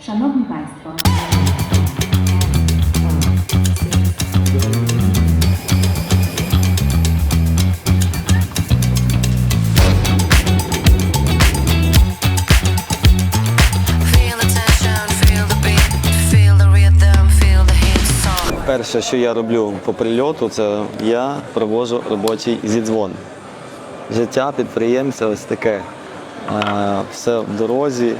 Szanowni Państwo, Feel the tension, feel the beat, feel the rhythm, feel the heat. So Перше, що я роблю по прильоту, це я провожу робочий зідзвон. Життя підприємця ось таке. Е, Все в дорозі,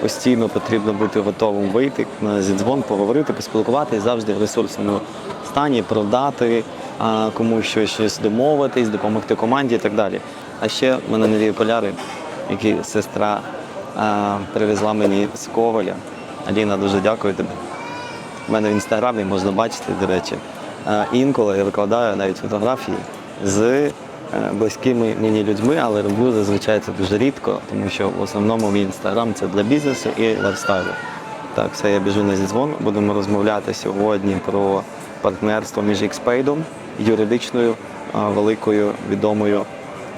постійно потрібно бути готовим вийти на зідзвон, поговорити, поспілкуватися завжди в ресурсному стані, продати а, комусь щось, щось домовитись, допомогти команді і так далі. А ще в мене нові поляри, які сестра а, привезла мені з Коваля. Аліна, дуже дякую тобі. У мене в інстаграмі можна бачити, до речі. Е, Інколи я викладаю навіть фотографії з близькими мені людьми, але роблю зазвичай це дуже рідко, тому що в основному мій інстаграм це для бізнесу і лайфстайлу. Так, все, я біжу на зідзвон. Будемо розмовляти сьогодні про партнерство між XPaid, юридичною е, великою відомою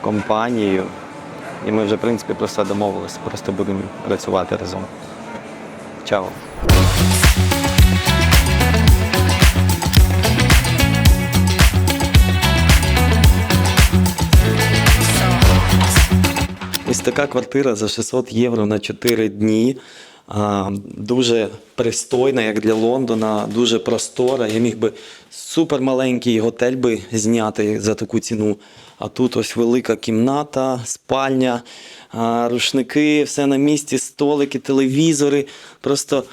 компанією. І ми вже, в принципі, про все домовилися. Просто будемо працювати разом. Чао! Ось така квартира за 600 євро на 4 дні. Дуже пристойна, як для Лондона, дуже простора. Я міг би супермаленький готель би зняти за таку ціну. А тут ось велика кімната, спальня, рушники, все на місці, столики, телевізори. Просто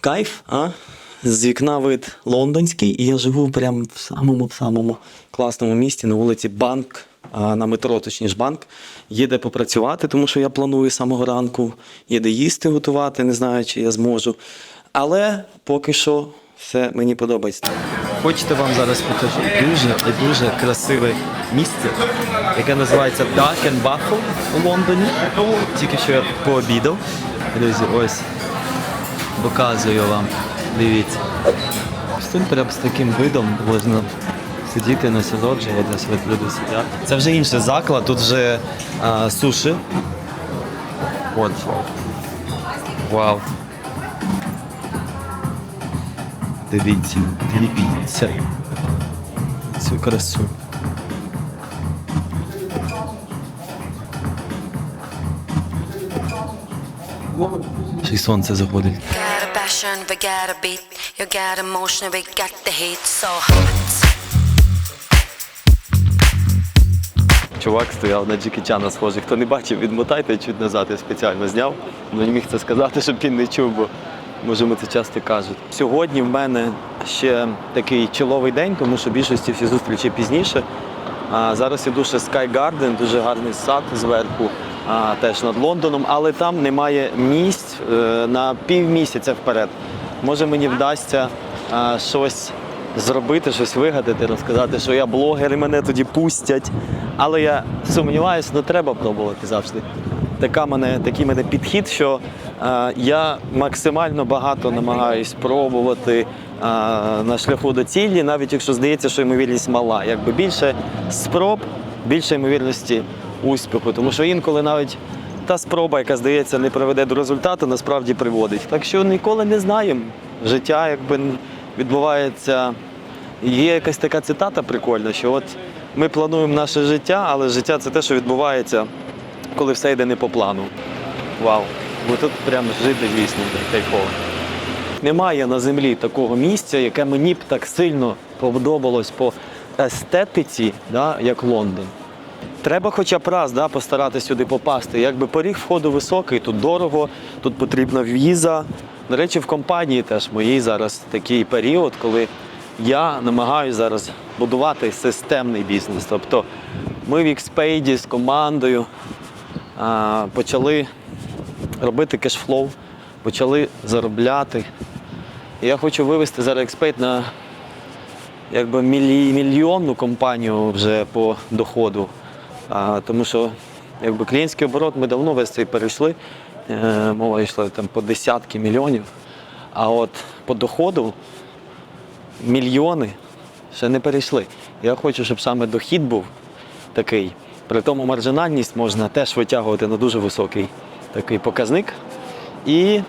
кайф, а? З вікна вид лондонський, і я живу прямо в самому самому класному місті на вулиці Банк, на метро, точніше банк. Є де попрацювати, тому що я планую з самого ранку. Є де їсти готувати, не знаю, чи я зможу. Але поки що все мені подобається. Хочете вам зараз покажу дуже і дуже красиве місце, яке називається Duck and Waffle у Лондоні. Тільки що я пообідав. Друзі, ось показую вам. Дивіться. Тут прям з таким видом можна сидіти насолоджуватися, от люди сидять. Це вже інший заклад, тут вже а, суші. От. Вау. Дивіться, дивіться. Цю красу. Й сонце заходить. you got emotion, we got the heat. So hot. Чувак стояв на Джекі Чана схожий. Хто не бачив, відмотайте чуть назад, я спеціально зняв. Ну не міг це сказати, щоб він не чув, бо може ми це часто кажуть. Сьогодні в мене ще такий чоловий день, тому що більшості всі зустрічі пізніше. А зараз іду ще Sky Garden, дуже гарний сад зверху, а, теж над Лондоном, але там немає місць е, на півмісяця вперед. Може мені вдасться а, щось зробити, щось вигадати, розказати, що я блогер і мене тоді пустять. Але я сумніваюся, ну треба пробувати завжди. Така мене, такий мене підхід, що е, я максимально багато намагаюсь пробувати е, на шляху до цілі, навіть якщо здається, що ймовірність мала. Якби більше спроб, більше ймовірності успіху. Тому що інколи навіть та спроба, яка здається, не приведе до результату, насправді приводить. Так що ніколи не знаємо. Життя якби відбувається. Є якась така цитата прикольна, що от ми плануємо наше життя, але життя це те, що відбувається, коли все йде не по плану. Вау. Бо тут прям жити, звісно, кайфово. Немає на землі такого місця, яке мені б так сильно подобалось по естетиці, да, як Лондон. Треба хоча б раз да, постаратися сюди попасти. Якби поріг входу високий, тут дорого, тут потрібна віза. До речі, в компанії теж моїй зараз такий період, коли я намагаюся зараз будувати системний бізнес. Тобто ми в XPaid з командою а, почали робити кешфлоу, почали заробляти. І я хочу вивести зараз XPaid на якби мілі- мільйонну компанію вже по доходу. А, тому що якби клієнтський оборот ми давно весь цей перейшли. Е, мова йшла там по десятки мільйонів. А от по доходу мільйони ще не перейшли. Я хочу, щоб саме дохід був такий. При тому маржинальність можна теж витягувати на дуже високий такий показник. І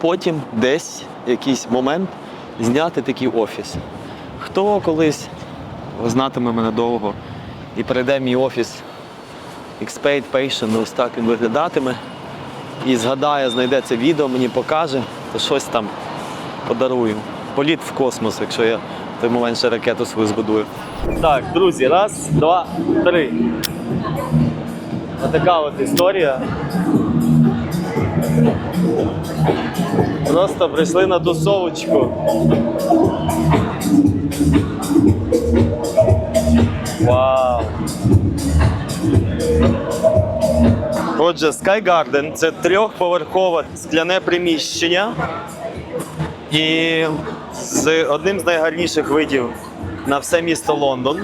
потім десь якийсь момент зняти такий офіс. Хто колись знатиме мене довго і перейде мій офіс Xpaid Patient, ось так він виглядатиме. І згадає, знайде це відео, мені покаже, то щось там подарую. Політ в космос, якщо я в той момент ще ракету свою збудую. Так, друзі, раз, два, три. Отака от історія. Просто прийшли на тусовочку. Вау! Отже, Sky Garden – це трьохповерхове скляне приміщення і з одним з найгарніших видів на все місто Лондон.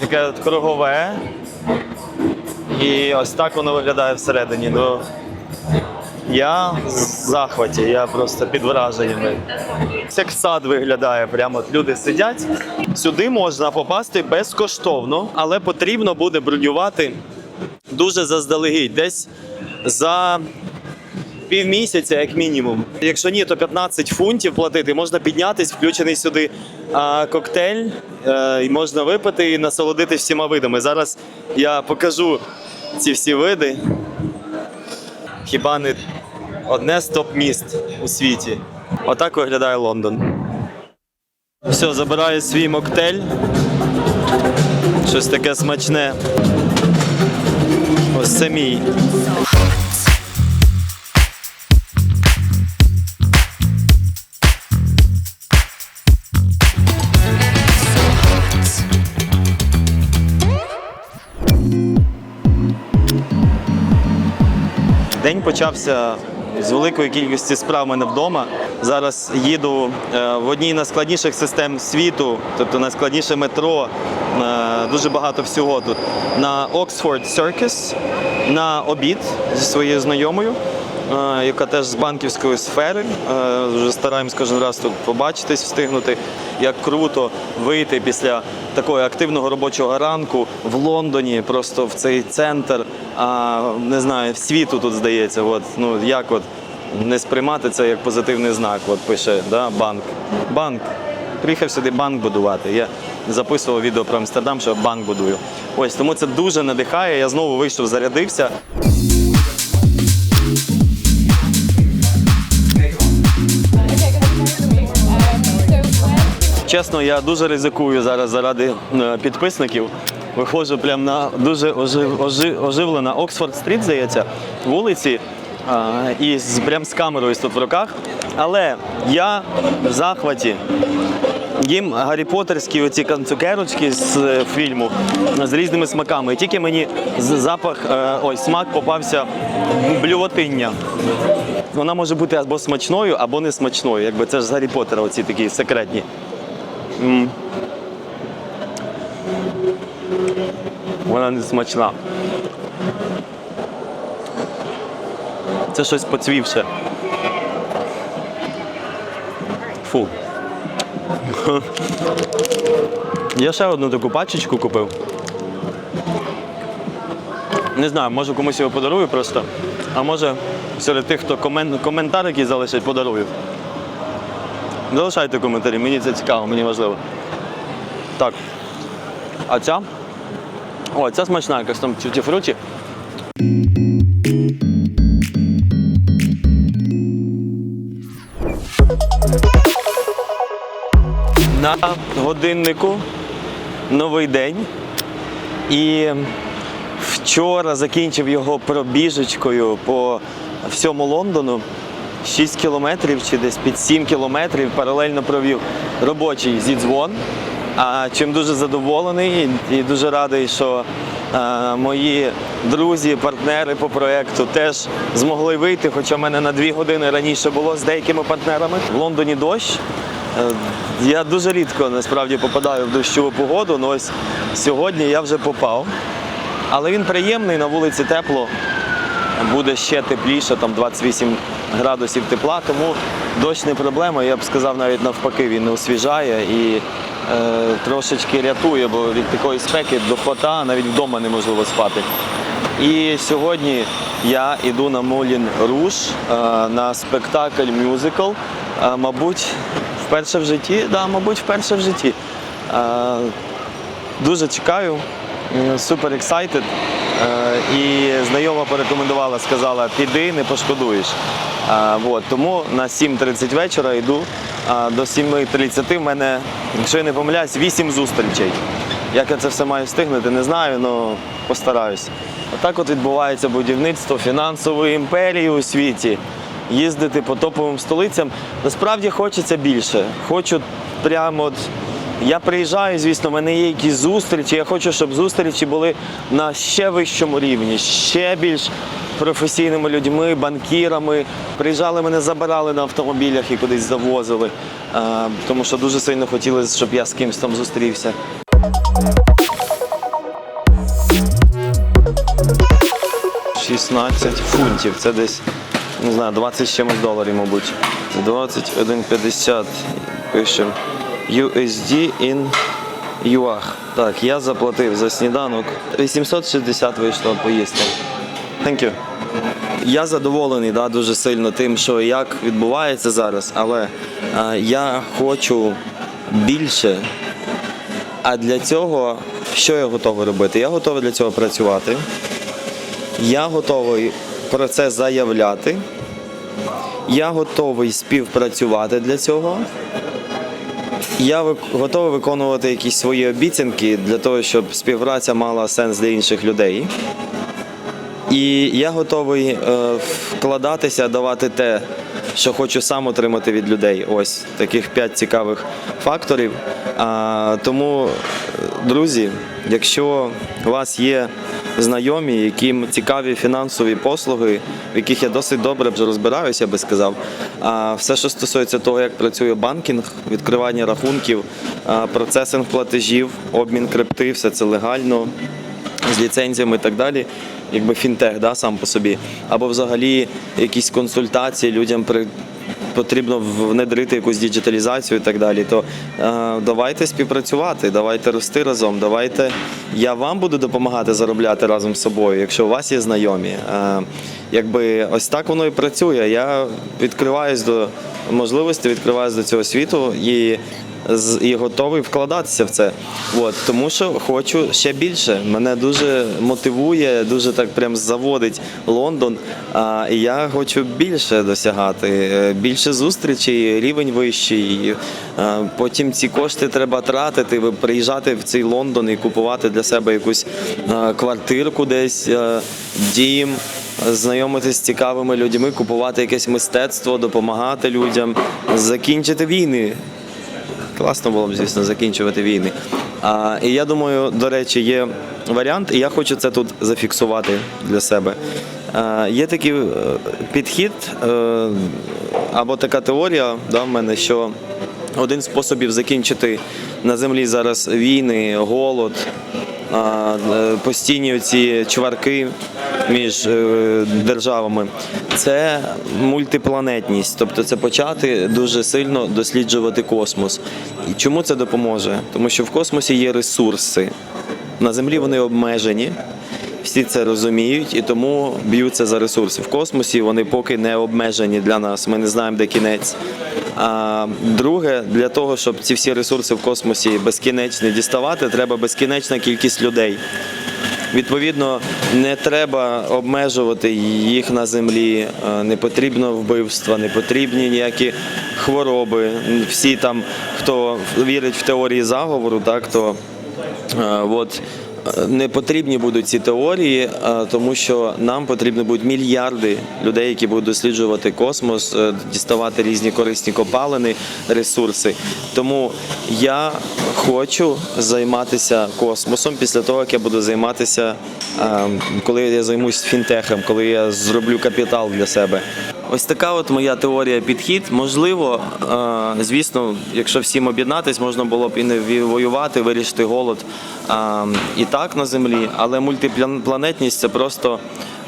Таке кругове. І ось так воно виглядає всередині. Ну, я в захваті, я просто під враженнями. Як сад виглядає, прямо люди сидять. Сюди можна попасти безкоштовно, але потрібно буде бронювати дуже заздалегідь, десь за півмісяця, як мінімум. Якщо ні, то 15 фунтів платити. Можна піднятись, включений сюди коктейль, е, і можна випити і насолодитись всіма видами. Зараз я покажу ці всі види. Хіба не одне з топ-міст у світі. Отак виглядає Лондон. Все, забираю свій моктейль. Щось таке смачне. Ось це мій. День почався з великої кількості справ мене вдома. Зараз їду е, в одній з найскладніших систем світу, тобто найскладніше метро. Дуже багато всього тут. На Oxford Circus на обід зі своєю знайомою, е, яка теж з банківської сфери. Е, Вже стараємось кожен раз тут побачитись, встигнути. Як круто вийти після такого активного робочого ранку в Лондоні, просто в цей центр, не знаю, світу тут здається. От, ну як от не сприймати це як позитивний знак. От пише да, банк. Банк. Приїхав сюди банк будувати. Я записував відео про Амстердам, що банк будую. Ось тому це дуже надихає. Я знову вийшов, зарядився. Чесно, я дуже ризикую зараз заради е, підписників. Виходжу прямо на дуже ожив, ожи- оживлена Оксфорд Стріт, здається, вулиці. е, І з, прям з камерою тут в руках. Але я в захваті. Їм Гаррі Поттерські оці кан- цукерочки з е, фільму з різними смаками. І тільки мені запах, е, ой, смак попався блювотиння. Вона може бути або смачною, або не смачною. Якби це ж з Гаррі Поттера, оці такі секретні. Вона не смачна. Це щось поцвівше. Фу. Я ще одну таку пачечку купив. Не знаю, може комусь його подарую просто. А може серед тих, хто комен... коментар який залишить, подарую. Залишайте коментарі, мені це цікаво, мені важливо. Так. А ця? О, ця смачна, якась там тюті-фруті. Годиннику новий день. І вчора закінчив його пробіжечкою по всьому Лондону. 6 кілометрів чи десь під 7 кілометрів паралельно провів робочий зідзвон. А чим дуже задоволений і дуже радий, що е, мої друзі, партнери по проєкту теж змогли вийти, хоча в мене на 2 години раніше було з деякими партнерами. В Лондоні дощ. Е, Я дуже рідко насправді попадаю в дощову погоду, але ось сьогодні я вже попав. Але він приємний, на вулиці тепло, буде ще тепліше, там 28 градусів тепла, тому дощ не проблема. Я б сказав, навіть навпаки, він освіжає і е, трошечки рятує, бо від такої спеки до хота навіть вдома неможливо спати. І сьогодні я йду на Молін Руш е, на спектакль мюзикл. Е, Мабуть, вперше в житті. Да, мабуть, вперше в житті. Е, Дуже чекаю, супер excited. Е, І знайома порекомендувала, сказала, піди, не пошкодуєш. Е, Вот, тому на 7.30 вечора йду. До 7.30 в мене, якщо я не помиляюсь, 8 зустрічей. Як я це все маю встигнути, не знаю, але постараюсь. Отак от відбувається будівництво фінансової імперії у світі. Їздити по топовим столицям. Насправді хочеться більше. Хочу прямо от. Я приїжджаю, звісно, в мене є якісь зустрічі. Я хочу, щоб зустрічі були на ще вищому рівні, ще більш професійними людьми, банкірами. Приїжджали, мене забирали на автомобілях і кудись завозили. Е, тому що дуже сильно хотілося, щоб я з кимось там зустрівся. – 16 фунтів. Це десь, не знаю, 20 з чимось доларів, мабуть. 21,50 пишемо. USD in UAH. Так, я заплатив за сніданок. 860 вийшло поїсти. Thank you. Я задоволений да, дуже сильно тим, що як відбувається зараз, але е, я хочу більше. А для цього що я готовий робити? Я готовий для цього працювати. Я готовий про це заявляти. Я готовий співпрацювати для цього. Я готовий виконувати якісь свої обіцянки для того, щоб співпраця мала сенс для інших людей. І я готовий е, вкладатися, давати те, що хочу сам отримати від людей. Ось таких п'ять цікавих факторів. А, тому, друзі, якщо у вас є знайомі, яким цікаві фінансові послуги, в яких я досить добре вже розбираюся, я би сказав. А все, що стосується того, як працює банкінг, відкривання рахунків, процесинг платежів, обмін крипти, все це легально з ліцензіями і так далі, якби фінтех да, сам по собі, або взагалі якісь консультації людям при. Потрібно внедрити якусь діджиталізацію і так далі. То е, давайте співпрацювати, давайте рости разом. Давайте я вам буду допомагати заробляти разом з собою, якщо у вас є знайомі. Е, якби ось так воно і працює. Я відкриваюсь до можливості, відкриваюсь до цього світу і і готовий вкладатися в це. От, тому що хочу ще більше. Мене дуже мотивує, дуже так прям заводить Лондон. А, я хочу більше досягати, е, більше зустрічей, рівень вищий. Потім ці кошти треба тратити, приїжджати в цей Лондон і купувати для себе якусь квартирку десь, а, дім. Знайомитися з цікавими людьми, купувати якесь мистецтво, допомагати людям, закінчити війни. Класно було б, звісно, закінчувати війни. А, і я думаю, до речі, є варіант, і я хочу це тут зафіксувати для себе. А, є такий е, підхід е, або така теорія да, в мене, що один з способів закінчити на землі зараз війни, голод, е, постійні ці чварки між е, державами. Це мультипланетність, тобто це почати дуже сильно досліджувати космос. І чому це допоможе? Тому що в космосі є ресурси. На землі вони обмежені. Всі це розуміють і тому б'ються за ресурси. В космосі вони поки не обмежені для нас. Ми не знаємо, де кінець. А друге, для того, щоб ці всі ресурси в космосі безкінечно діставати, треба безкінечна кількість людей. Відповідно, не треба обмежувати їх на землі, е, не потрібно вбивства, не потрібні ніякі хвороби. Всі там, хто вірить в теорії заговору, так то е, от. Не потрібні будуть ці теорії, е, тому що нам потрібні будуть мільярди людей, які будуть досліджувати космос, е, діставати різні корисні копалини, ресурси. Тому я хочу займатися космосом після того, як я буду займатися, е, коли я займусь фінтехом, коли я зроблю капітал для себе. Ось така от моя теорія підхід. Можливо, е, звісно, якщо всім об'єднатись, можна було б і не воювати, вирішити голод е, і так на землі, але мультипланетність це просто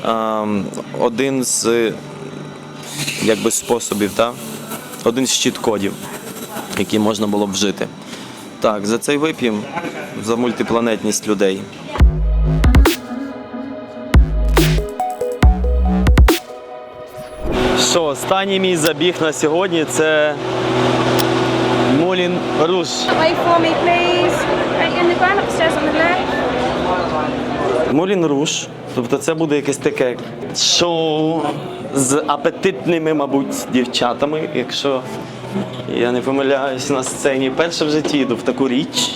е, один з якби, способів, та? один з щит-кодів, який можна було б вжити. Так, за цей вип'єм, за мультипланетність людей. Що, останній мій забіг на сьогодні це Мулін Руш. Мулін Руш. Тобто це буде якесь таке шоу з апетитними, мабуть, дівчатами, якщо я не помиляюсь на сцені. Перше в житті йду в таку річ.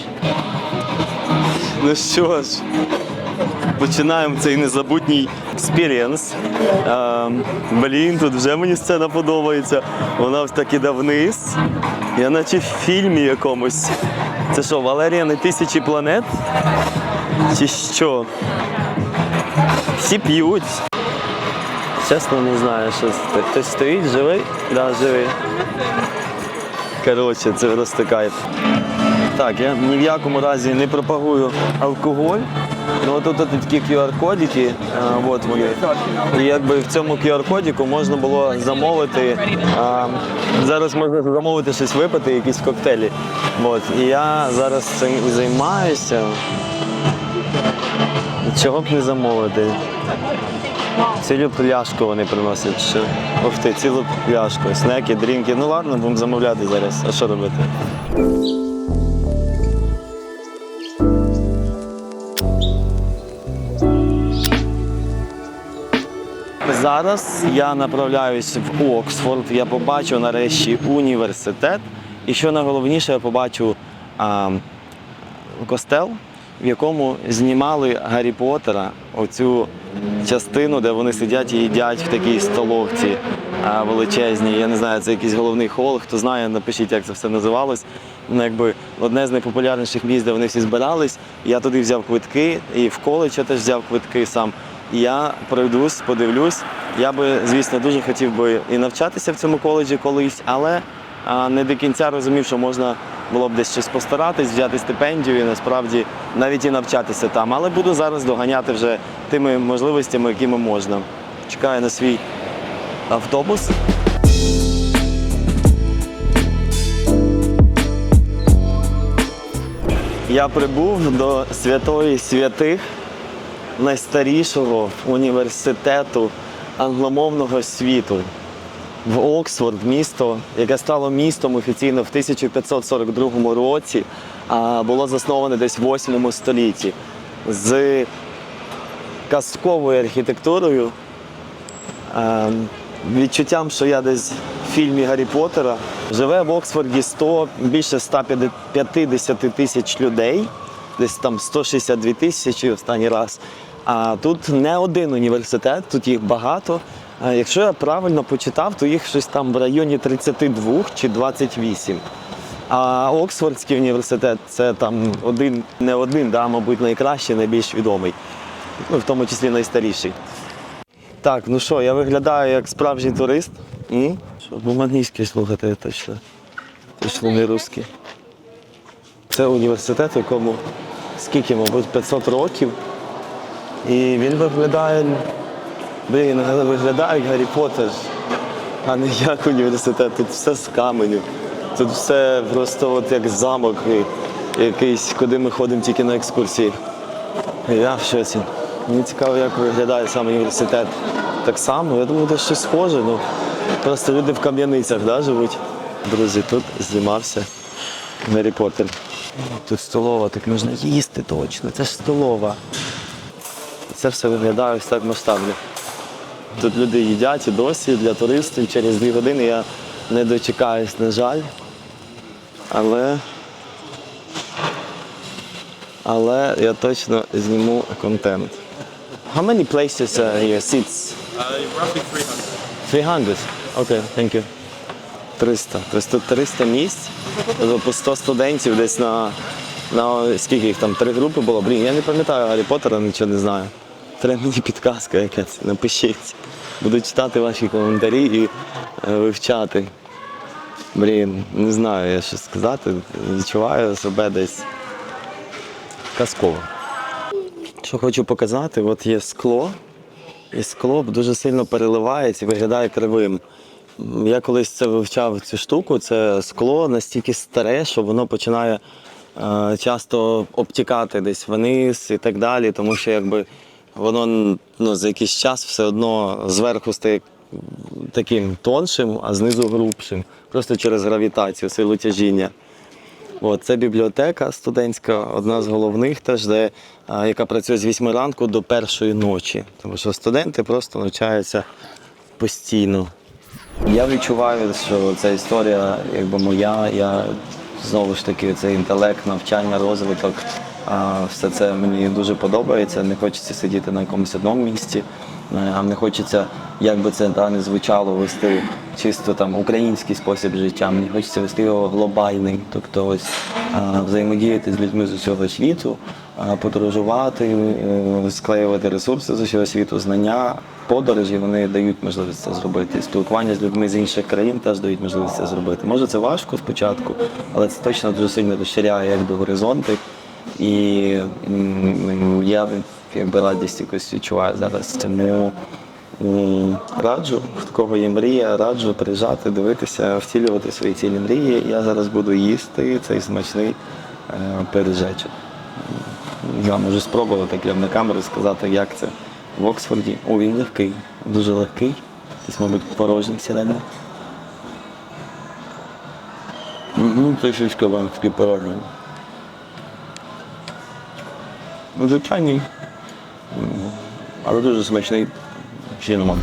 Ну що ж, починаємо цей незабутній експірієнс. Ем, блін, тут вже мені сцена подобається. Вона ось так іде вниз. Я наче в фільмі якомусь. Це що, Валерія не тисячі планет? Чи що? Всі п'ють. Чесно, не знаю, що це. Хтось стоїть, живий? Да, живий. Коротше, це просто кайф. Так, я ні в якому разі не пропагую алкоголь. Ну тут, такі QR-кодики, от вони. І якби в цьому QR-кодику можна було замовити. А, зараз можна замовити щось випити, якісь коктейлі. От. І я зараз цим займаюся. Чого б не замовити? Цілу пляшку вони приносять. Що? Ух ти, цілу пляшку. Снеки, дрінки. Ну ладно, будемо замовляти зараз. А що робити? Зараз я направляюсь в Оксфорд. Я побачу нарешті університет. І що найголовніше, я побачу а, костел, в якому знімали Гаррі Поттера, оцю частину, де вони сидять і їдять в такій столовці а, величезній. Я не знаю, це якийсь головний хол. Хто знає, напишіть, як це все називалось. Ну, якби одне з найпопулярніших місць, де вони всі збирались. Я туди взяв квитки, і в коледж я теж взяв квитки сам. Я пройдусь, подивлюсь. Я би, звісно, дуже хотів би і навчатися в цьому коледжі колись, але не до кінця розумів, що можна було б десь щось постаратись, взяти стипендію і насправді навіть і навчатися там. Але буду зараз доганяти вже тими можливостями, якими можна. Чекаю на свій автобус. Я прибув до святої святих найстарішого університету англомовного світу в Оксфорд, місто, яке стало містом офіційно в 1542 році, а було засноване десь в 8 столітті з казковою архітектурою, відчуттям, що я десь в фільмі Гаррі Поттера. Живе в Оксфорді 100, більше 150 тисяч людей, десь там 162 тисячі останній раз. А тут не один університет, тут їх багато. Якщо я правильно почитав, то їх щось там в районі 32 чи 28. А Оксфордський університет це там один, не один, да, мабуть, найкращий, найбільш відомий, ну, в тому числі найстаріший. Так, ну що, я виглядаю як справжній турист. Що, бо англійський слухати точно. Точно не русський. Це університет, якому скільки, мабуть, 500 років. І він виглядає, блін, виглядає як Гаррі Поттер, а не як університет. Тут все з каменю. Тут все просто от як замок якийсь, куди ми ходимо тільки на екскурсії. Я в шоці. Мені цікаво, як виглядає сам університет. Так само, я думаю, це щось схоже. Ну, просто люди в кам'яницях да, живуть. Друзі, тут знімався Гаррі Поттер. Тут столова, так можна їсти точно. Це ж столова. Це все виглядає ось так масштабно. Тут люди їдять і досі для туристів. Через дві години я не дочекаюсь, на жаль. Але але я точно зніму контент. How many places uh, here seats? Uh, roughly 300. 300? Окей, thank you. 300. Тобто 300 місць, тобто по 100 студентів десь на, на скільки їх там, три групи було. Блін, я не пам'ятаю Гаррі Поттера, нічого не знаю. Треба мені підказка якась, напишіть. Буду читати ваші коментарі і е, вивчати. Блін, не знаю, я що сказати. Відчуваю себе десь казково. Що хочу показати, от є скло, і скло дуже сильно переливається і виглядає кривим. Я колись це вивчав цю штуку, це скло настільки старе, що воно починає е, часто обтікати десь вниз і так далі, тому що якби воно ну, за якийсь час все одно зверху стає таким тоншим, а знизу грубшим. Просто через гравітацію, силу тяжіння. От, це бібліотека студентська, одна з головних, теж, де, а, яка працює з 8 ранку до першої ночі. Тому що студенти просто навчаються постійно. Я відчуваю, що ця історія якби моя. Я знову ж таки цей інтелект, навчання, розвиток. Все це мені дуже подобається. Не хочеться сидіти на якомусь одному місці. е, А не хочеться, як би це та, не звучало, вести чисто там український спосіб життя. Мені хочеться вести його глобальний, тобто ось взаємодіяти з людьми з усього світу, подорожувати, е, склеювати ресурси з усього світу, знання, подорожі вони дають можливість це зробити. Спілкування з людьми з інших країн теж дають можливість це зробити. Може, це важко спочатку, але це точно дуже сильно розширяє якби горизонти. І я якби радість якось відчуваю зараз. Тому раджу, в кого є мрія, раджу приїжджати, дивитися, втілювати свої цілі мрії. Я зараз буду їсти цей смачний е, пиріжечок. Я можу спробувати прямо на камеру сказати, як це в Оксфорді. О, він легкий, дуже легкий. Десь, мабуть, порожній всередині. Угу, трішечки вам такий порожній. Ну, звичайний. Але дуже смачний сіномон.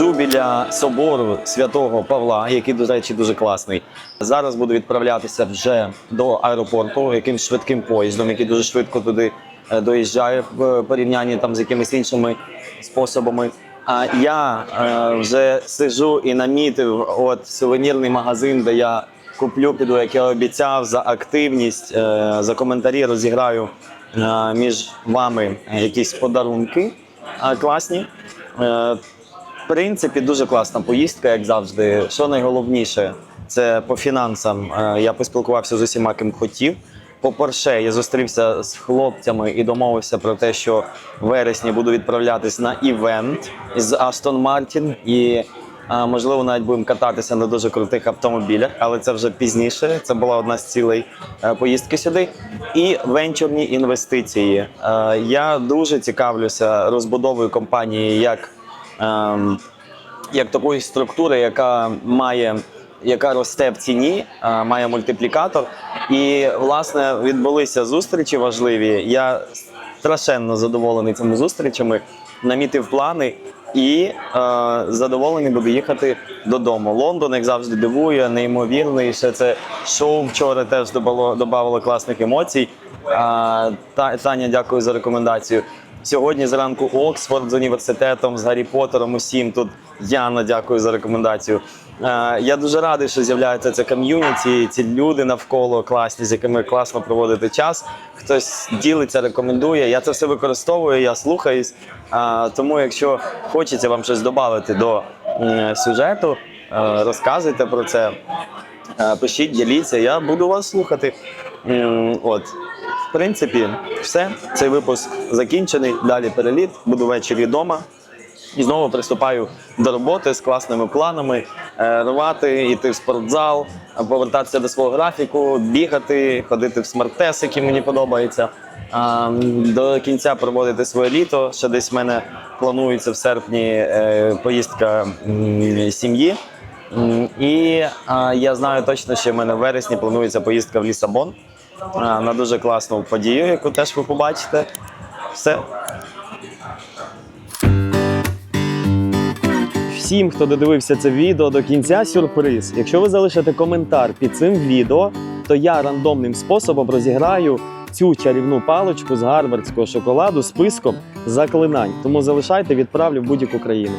Сижу біля собору святого Павла, який, до речі, дуже класний. Зараз буду відправлятися вже до аеропорту якимсь швидким поїздом, який дуже швидко туди е, доїжджає в порівнянні там з якимись іншими способами. А я е, вже сижу і намітив от сувенірний магазин, де я куплю, піду, як я обіцяв, за активність, е, за коментарі розіграю між вами якісь подарунки класні. Принципі, дуже класна поїздка, як завжди. Що найголовніше, це по фінансам. Е, Я поспілкувався з усіма, ким хотів. По Порше я зустрівся з хлопцями і домовився про те, що в вересні буду відправлятись на івент з Астон Мартін. І е, можливо навіть будемо кататися на дуже крутих автомобілях, але це вже пізніше. Це була одна з цілей е, поїздки сюди. І венчурні інвестиції. Я дуже цікавлюся розбудовою компанії як як такої структури, яка має. Яка росте в ціні, має мультиплікатор. І, власне, відбулися зустрічі важливі. Я страшенно задоволений цими зустрічами, намітив плани і е, задоволений буду їхати додому. Лондон, як завжди, дивує, неймовірний. Ще це шоу вчора теж додавало класних емоцій. Та, Таня, дякую за рекомендацію. Сьогодні зранку Оксфорд з університетом, з Гаррі Поттером, усім тут. Яна, дякую за рекомендацію. Е, я дуже радий, що з'являється це ком'юніті, ці люди навколо класні, з якими класно проводити час. Хтось ділиться, рекомендує. Я це все використовую, я слухаюсь. Е, тому, якщо хочеться вам щось додати до сюжету, е, розказуйте про це. Пишіть, діліться, я буду вас слухати. От. В принципі, все. Цей випуск закінчений. Далі переліт. Буду ввечері вдома. І знову приступаю до роботи з класними планами, е, рвати, йти в спортзал, повертатися до свого графіку, бігати, ходити в смарт-тест, який мені подобається. До кінця проводити своє літо. Ще десь в мене планується в серпні е, поїздка сім'ї. І я знаю точно, що в мене в вересні планується поїздка в Лісабон на дуже класну подію, яку теж ви побачите. Все. Всім, хто додивився це відео до кінця, сюрприз. Якщо ви залишите коментар під цим відео, то я рандомним способом розіграю цю чарівну паличку з гарвардського шоколаду списком заклинань. Тому залишайте, відправлю в будь-яку країну.